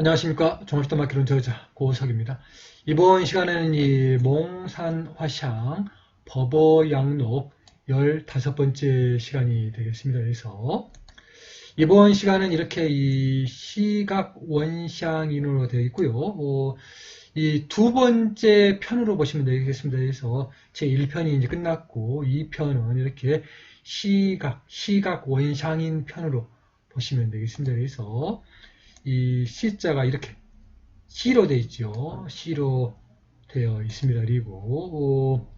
안녕하십니까. 종합시도 마키론 저자 고석입니다. 이번 시간에는 이 몽산 화샹 버버 양록 15번째 시간이 되겠습니다. 그래서 이번 시간은 이렇게 이 시각 원샹인으로 되어 있고요. 어, 이두 번째 편으로 보시면 되겠습니다. 그래서 제 1편이 이제 끝났고 2편은 이렇게 시각, 시각 원샹인 편으로 보시면 되겠습니다. 그래서 이 C자가 이렇게 C로 되어 있죠. C로 되어 있습니다. 그리고 어,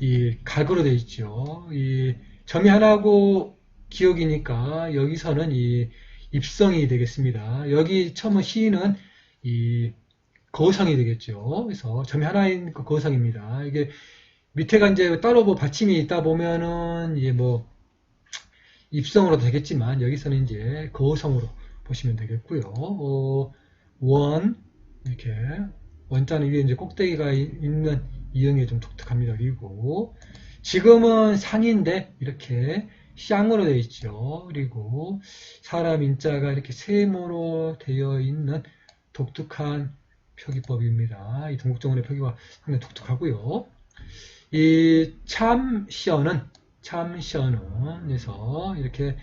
이 각으로 되어 있죠. 이 점이 하나고 기억이니까 여기서는 이 입성이 되겠습니다. 여기 처음은 C는 이 거성이 되겠죠. 그래서 점이 하나인 그 거성입니다. 이게 밑에가 이제 따로 뭐 받침이 있다 보면은 이제 뭐 입성으로 되겠지만 여기서는 이제 거성으로 보시면 되겠고요. 어, 원 이렇게 원자는 위에 이제 꼭대기가 있는 이형이 좀 독특합니다. 그리고 지금은 상인데 이렇게 쌍으로 되어 있죠. 그리고 사람 인자가 이렇게 세모로 되어 있는 독특한 표기법입니다. 이 동국정원의 표기가 상당히 독특하고요. 이 참시언은 참시언은 그래서 이렇게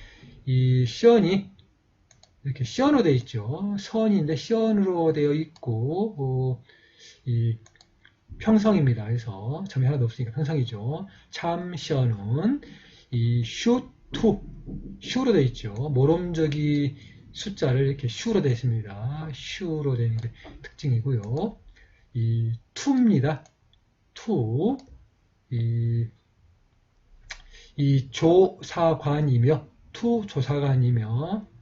이 시언이 이렇게 시언으로 되어 있죠. 선인데 시언으로 되어 있고 어, 이 평성입니다. 그래서 점이 하나도 없으니까 평성이죠. 참 시언은 이 슈투 슈로 되어 있죠. 모름적이 숫자를 이렇게 슈로 되어 있습니다. 슈로 되는 게 특징이고요. 이 투입니다. 투. 이, 이 조사관이며 투 조사관이며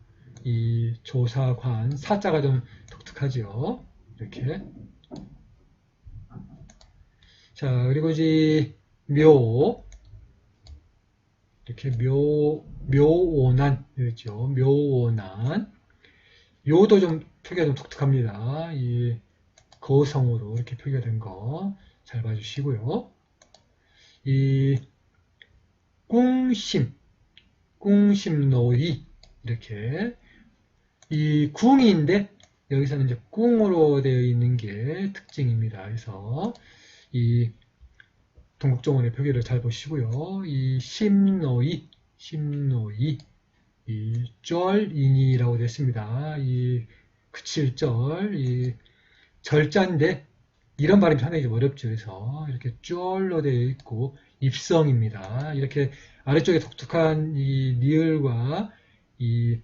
이 조사관 사자가 좀 독특하죠. 이렇게 자 그리고 이제 묘 이렇게 묘 묘오난 이렇죠. 묘오난 요도 좀 표기가 좀 독특합니다. 이 거성으로 이렇게 표기가 된 거 잘 봐주시고요. 이 꿍심 꿍심노이 이렇게 이 궁인데 여기서는 이제 꿍으로 되어 있는 게 특징입니다. 그래서 이 동국정원의 표기를 잘 보시고요. 이 심노이, 심노이, 이 쩔인이라고 됐습니다. 이 그칠절, 이 절자인데 이런 발음이 상당히 좀 어렵죠. 그래서 이렇게 쩔로 되어 있고 입성입니다. 이렇게 아래쪽에 독특한 이 리을과 이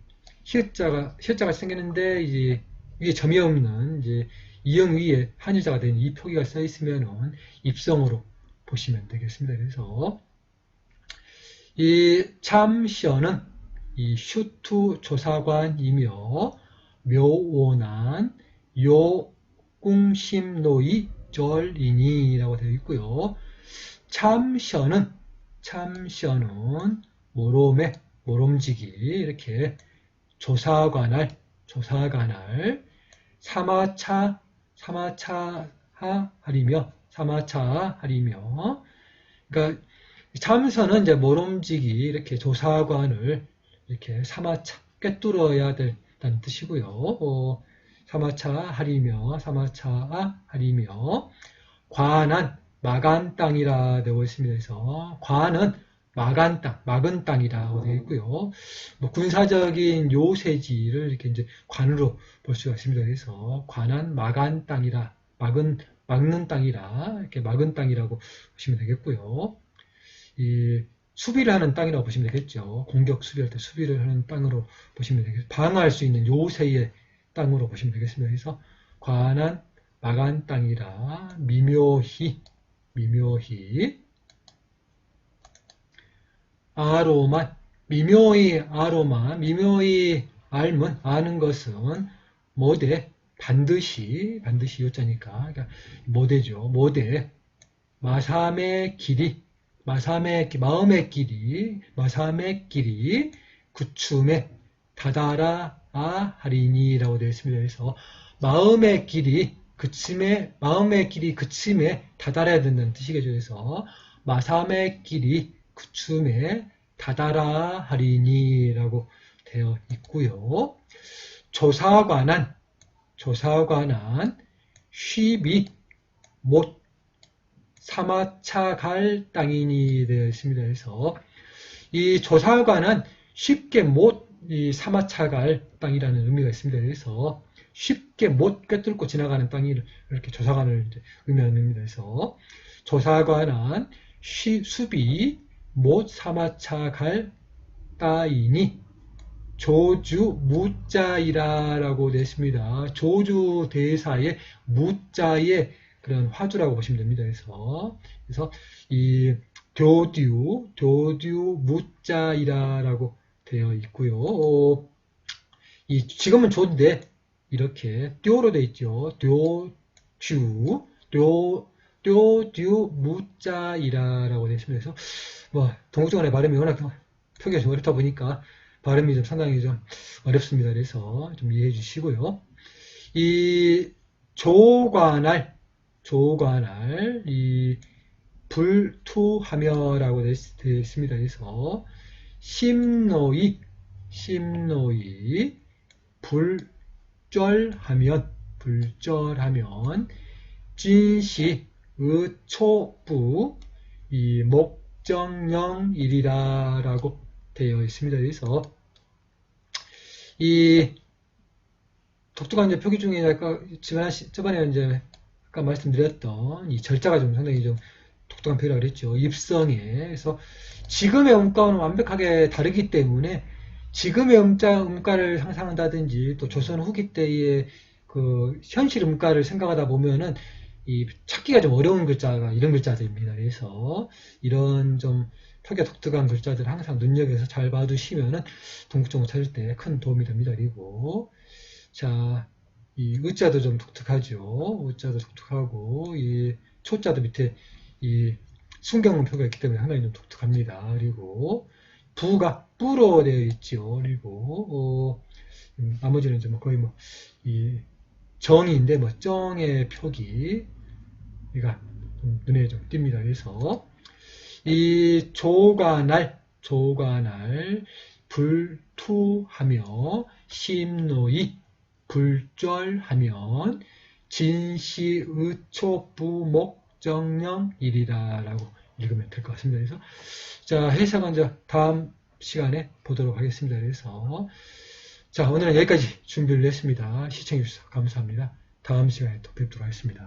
히읗자가 히읗자가 생겼는데 이제 위에 점이 없는 이제 이형 위에 한일자가 된 이 표기가 써 있으면은 입성으로 보시면 되겠습니다. 그래서 이 참시어는 이 슈투 조사관이며 묘오난 요궁심노이 절인이라고 되어 있고요. 참시어는 참시어는 모롬의 모롬지기 이렇게 조사관할 조사관할 사마차 사마차 하리며 사마차 하리며 그러니까 참선은 이제 모롬지기 이렇게 조사관을 이렇게 사마차 꿰뚫어야 된다는 뜻이고요. 어, 사마차 하리며 사마차 하리며 관한 마간 땅이라 되어 있습니다. 그래서 관은 막은 땅, 막은 땅이라고 되어 있고요. 뭐 군사적인 요새지를 이렇게 이제 관으로 볼 수가 있습니다. 그래서 관한 막은 땅이라, 막은 막는 땅이라 이렇게 막은 땅이라고 보시면 되겠고요. 이 수비를 하는 땅이라고 보시면 되겠죠. 공격 수비할 때 수비를 하는 땅으로 보시면 되겠죠. 방어할 수 있는 요새의 땅으로 보시면 되겠습니다. 그래서 관한 막한 땅이라 미묘히 미묘히 아로만 미묘히 아로마 미묘히 알면 아는 것은 모대 반드시 반드시 요자니까 그러니까 모대죠 모대 마삼의 길이 마삼의 마음의 길이 마삼의 길이 구춤에 다다라 아 하리니라고 되어 있습니다. 그래서 마음의 길이 그침에 마음의 길이 그침에 다다라야 된다는 뜻이겠죠. 그래서 마삼의 길이 구춤에 다다라 하리니라고 되어 있고요. 조사관한 조사관한 쉬비 못 사마차 갈 땅이니 되어 있습니다. 그래서 이 조사관은 쉽게 못이 사마차 갈 땅이라는 의미가 있습니다. 그래서 쉽게 못 꿰뚫고 지나가는 땅이 이렇게 조사관을 의미다. 그래서 조사관한 쉬, 수비 못 사마차 갈 따이니 조주 무자이라라고 되어 있습니다. 조주 대사의 무자의 그런 화두라고 보시면 됩니다. 그래서 그래서 이 교듀 교듀 무자이라라고 되어 있고요. 어, 이 지금은 조인데 이렇게 듀로 되어 있죠. 듀주 듀 듀듀 무자이라라고 되어 있습니다. 그래서 뭐 동국정원의 발음이 워낙 표기가 좀 어렵다 보니까 발음이 좀 상당히 좀 어렵습니다. 그래서 좀 이해해 주시고요. 이 조관할, 조관할, 이 불투하며라고 되어 있습니다. 그래서 심노이, 심노이, 불절하면, 불절하면, 진시, 의초부, 이 목정령일이라라고 되어 있습니다. 그래서 이 독특한 이제 표기 중에 아까 지난 시- 저번에 이제 아까 말씀드렸던 이 절자가 좀 상당히 좀 독특한 표기라고 그랬죠. 입성에 그래서 지금의 음가와는 완벽하게 다르기 때문에 지금의 음자 음가를 상상한다든지 또 조선 후기 때의 그 현실 음가를 생각하다 보면은 이 찾기가 좀 어려운 글자가 이런 글자들입니다. 그래서 이런 좀 표기가 독특한 글자들 항상 눈여겨서 잘 봐두시면은 동국정을 찾을 때 큰 도움이 됩니다. 그리고 자, 이 의자도 좀 독특하죠. 의자도 독특하고 이 초자도 밑에 이 순경문 표가 있기 때문에 하나는 좀 독특합니다. 그리고 부가 뿌로 되어 있죠. 그리고 어, 음, 나머지는 뭐 거의 뭐 이 정인데 뭐 정의 표기 가 좀 눈에 좀 띕니다. 그래서 이 조관할 조관할 불투하며 심노이 불절하면 진시의초부목정령일이라라고 읽으면 될 것 같습니다. 그래서 자 해석은 이제 다음 시간에 보도록 하겠습니다. 그래서 자 오늘은 여기까지 준비를 했습니다. 시청해 주셔서 감사합니다. 다음 시간에 또 뵙도록 하겠습니다.